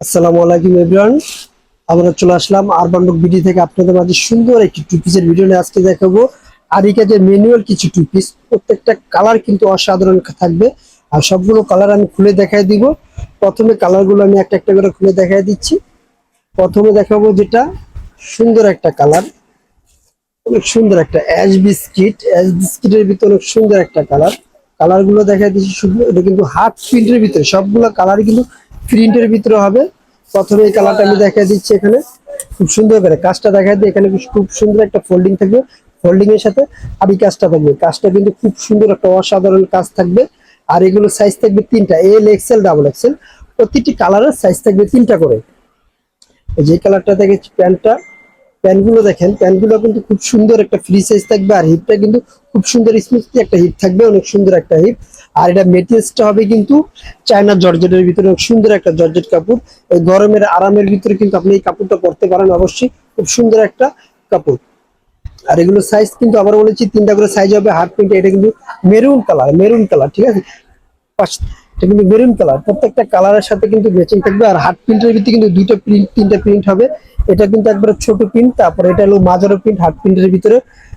আসসালামু আলাইকুম এভরিওয়ান আমরা চলে আসলাম আরবান বুক ভিডিও থেকে। আপনাদের মাঝে সুন্দর একটি টু পিসের ভিডিও নিয়ে আজকে দেখাবো। আরিকা যে ম্যানুয়াল কিছু টু পিস প্রত্যেকটা কালার কিন্তু অসাধারণ থাকবে। আর সবগুলো কালার আমি খুলে দেখাই দিব। প্রথমে কালারগুলো আমি একটা একটা করে খুলে দেখাই দিচ্ছি। প্রথমে দেখাবো যেটা সুন্দর একটা কালার অনেক সুন্দর একটা অ্যাশ বিস্কিট অ্যাশ বিস্কিটের ভিতরে অনেক সুন্দর একটা কালার কালারগুলো দেখা দিচ্ছি শুধু। এটা কিন্তু হাফ প্রিন্টের ভিতরে। সবগুলো কালার কিন্তু প্রিন্টের ভিতরে হবে। প্রথমে এই কালারটা আমি দেখা দিচ্ছি এখানে। খুব সুন্দর করে কাজটা দেখা দিই। এখানে খুব সুন্দর একটা ফোল্ডিং থাকবে। ফোল্ডিং এর সাথে আমি কাজটা থাকবে কাজটা কিন্তু খুব সুন্দর একটা অসাধারণ কাজ থাকবে। আর এগুলো সাইজ থাকবে তিনটা। এল এক্সেল ডাবল এক্সেল প্রতিটি কালারের সাইজ থাকবে তিনটা করে। এই যে কালারটা দেখেছি, প্যান্টটা। প্যান্টগুলো দেখেন, প্যান্টগুলো কিন্তু খুব সুন্দর একটা ফ্রি সাইজ থাকবে আর হিপটা কিন্তু খুব সুন্দর স্মুথলি একটা হিপ থাকবে, অনেক সুন্দর একটা হিপ আর এটা মেটেরিয়ালসটা হবে কিন্তু চায়না জর্জেটের ভিতরে, অনেক সুন্দর একটা জর্জেট কাপড়। এই গরমের আরামের ভিতরে কিন্তু আপনি এই কাপড়টা পরতে পারেন অবশ্যই, খুব সুন্দর একটা কাপড়। আর এগুলো সাইজ কিন্তু আবার বলেছি, তিনটা করে সাইজ হবে হাফ প্রিন্ট এটা কিন্তু মেরুন কালার মেরুন কালার ঠিক আছে? এটা কিন্তু মেরুন কালার প্রত্যেকটা কালারের সাথে কিন্তু ম্যাচিং থাকবে আর হাট প্রিন্টের ভিতরে কিন্তু দুইটা প্রিন্ট তিনটা প্রিন্ট হবে। এটা কিন্তু একবারে ছোট প্রিন্ট তারপরে এটা হলো মাজারো প্রিন্ট হাট প্রিন্টের ভিতরে।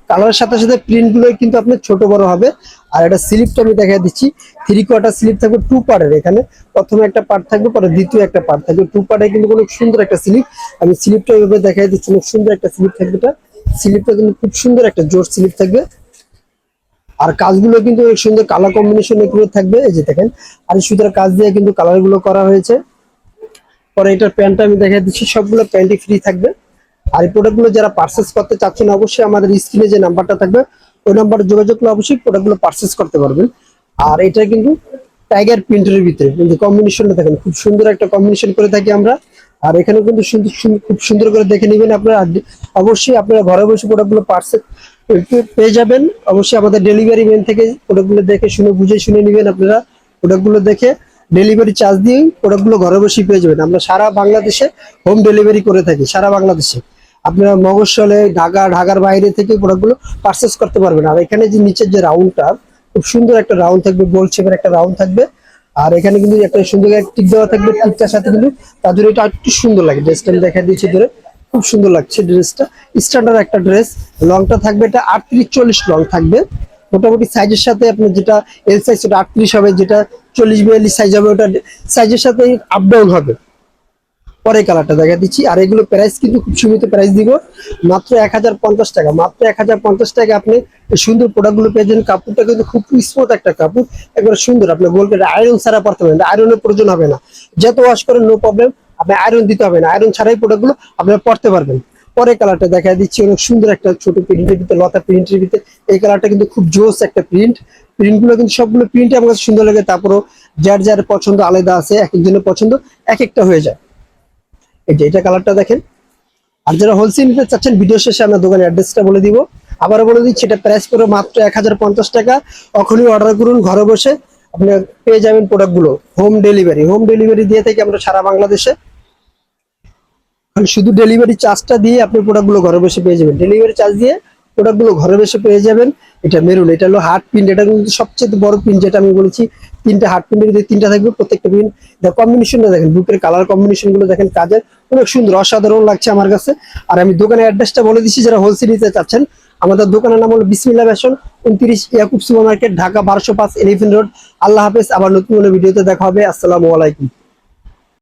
কালারের সাথে সাথে প্রিন্টগুলো কিন্তু আপনার ছোট বড় হবে। আর এটা স্লিপটা আমি দেখা দিচ্ছি। থ্রি কোয়ার্টার স্লিপ থাকবে টু পার্টের এখানে। প্রথমে একটা পার্ট থাকবে, পরে দ্বিতীয় একটা পার্ট থাকবে। টু পার্টে কিন্তু অনেক সুন্দর একটা স্লিপ আমি স্লিপটা এইভাবে দেখা দিচ্ছি, অনেক সুন্দর একটা স্লিপ থাকবে এটা। স্লিপটা কিন্তু খুব সুন্দর একটা জোর স্লিপ থাকবে। আর কাজগুলো কিন্তু অনেক সুন্দর কালার কম্বিনেশন এগুলো থাকবে, এই যে দেখেন। আর সুতার কাজ দিয়ে কিন্তু কালারগুলো করা হয়েছে। পরে এটার প্যান্টটা আমি দেখাই দিচ্ছি, সবগুলো প্যান্টই ফ্রি থাকবে। আর এই প্রোডাক্টগুলো যারা পার্চেস করতে চাচ্ছেন, অবশ্যই আমাদের স্ক্রিনে যে নাম্বারটা থাকবে, ওই নাম্বারে যোগাযোগ করলে অবশ্যই প্রোডাক্টগুলো পার্চেস করতে পারবেন। আর এটা কিন্তু টাইগার প্রিন্টের ভিতরে কিন্তু কম্বিনেশনটা দেখেন, খুব সুন্দর একটা কম্বিনেশন করে থাকি আমরা। আর এখানে কিন্তু সুন্দর খুব সুন্দর করে দেখে নেবেন আপনারা। অবশ্যই আপনারা ঘরে বসে প্রোডাক্টগুলো পার্সেল পেয়ে যাবেন। অবশ্যই আমাদের ডেলিভারি ম্যান থেকে প্রোডাক্টগুলো দেখে শুনে, বুঝে শুনে নেবেন আপনারা প্রোডাক্টগুলো দেখে। ডেলিভারি চার্জ দিয়ে প্রোডাক্টগুলো ঘরে বসে পেয়ে যাবেন। আমরা সারা বাংলাদেশে হোম ডেলিভারি করে থাকি, সারা বাংলাদেশে। আপনারা মগজলে ঢাকা, ঢাকার বাইরে থেকে প্রোডাক্টগুলো পার্চেস করতে পারবেন। আর এখানে যে নিচের যে রাউন্ডটা খুব সুন্দর একটা রাউন্ড থাকবে গোল শেপের একটা রাউন্ড থাকবে। আর এখানে কিন্তু একটা সুন্দর টিক দেওয়া থাকবে টিকটার সাথে কিন্তু জন্য এটা একটু সুন্দর লাগে। ড্রেসটা আমি দেখা দিয়েছি ধরে। খুব সুন্দর লাগছে ড্রেসটা। স্ট্যান্ডার্ড একটা ড্রেস। লংটা থাকবে এটা আটত্রিশ চল্লিশ লং থাকবে। মোটামুটি সাইজের সাথে আপনার যেটা এল সাইজ ওটা আটত্রিশ হবে, যেটা চল্লিশ বিয়াল্লিশ সাইজ হবে, ওটা সাইজের সাথে আপ ডাউন হবে। পরে কালারটা দেখা দিচ্ছি। আর এগুলো প্রাইস কিন্তু খুব সীমিত প্রাইস দিব। মাত্র এক হাজার পঞ্চাশ টাকা। মাত্র এক হাজার পঞ্চাশ টাকা আপনি সুন্দর প্রোডাক্টগুলো পেয়ে যাবেন। কাপড়টা কিন্তু খুব স্মুথ একটা কাপড়। একবার সুন্দর। আপনি বলবেন আয়রন ছাড়া পড়তে পারেন আয়রনের প্রয়োজন হবে না। যত ওয়াশ করেন নো প্রবলেম আপনি আয়রন দিতে হবে না। আয়রন ছাড়াই প্রোডাক্টগুলো আপনারা পড়তে পারবেন। পরে কালারটা দেখা দিচ্ছি। অনেক সুন্দর একটা ছোট প্রিন্টের ভিতরে, লতা প্রিন্টের ভিতরে। এই কালারটা কিন্তু খুব জোস একটা প্রিন্ট প্রিন্টগুলো কিন্তু সবগুলো প্রিন্ট আমার কাছে সুন্দর লাগে। তারপরও যার যার পছন্দ আলাদা আছে, এক একজনের পছন্দ এক একটা হয়ে যায়। এই যে এটা কালারটা দেখেন। আর যারা হোলসেল নিতে চাচ্ছেন ভিডিও শেষে আমরা দোকানের অ্যাড্রেসটা বলে দিব। আবারও বলে দিচ্ছি, এটা প্রাইস করে মাত্র এক হাজার পঞ্চাশ টাকা। এখনই অর্ডার করুন, ঘরে বসে আপনি পেয়ে যাবেন প্রোডাক্টগুলো হোম ডেলিভারি হোম ডেলিভারি দিয়ে থাকি আমরা সারা বাংলাদেশে শুধু ডেলিভারি চার্জটা দিয়ে আপনি প্রোডাক্টগুলো ঘরে বসে পেয়ে যাবেন। ডেলিভারি চার্জ দিয়ে প্রোডাক্টগুলো ঘরে বসে পেয়ে যাবেন। এটা মেরুন এটা হলো হার্ট প্রিন্ট এটা কিন্তু সবচেয়ে বড় প্রিন্ট যেটা আমি বলেছি। তিনটা হার্ট প্রিন্টের ভিতরে তিনটা থাকবে, প্রত্যেকটা প্রিন্ট কম্বিনেশনটা দেখেন, বুকের কালার কম্বিনেশনগুলো দেখেন, কাজের অনেক সুন্দর, অসাধারণ লাগছে আমার কাছে। আর আমি দোকানের অ্যাড্রেসটা বলে দিচ্ছি, যারা হোলসেল নিতে চাচ্ছেন। আমাদের দোকানের নাম হলো বিসমিল্লা ফ্যাশন উনত্রিশ ইয়াকুব সুপার মার্কেট ঢাকা বারোশো পাঁচ এলিফেন্ট রোড। আল্লাহ হাফেজ, আবার নতুন কোনো ভিডিওতে দেখা হবে। আসসালামু আলাইকুম।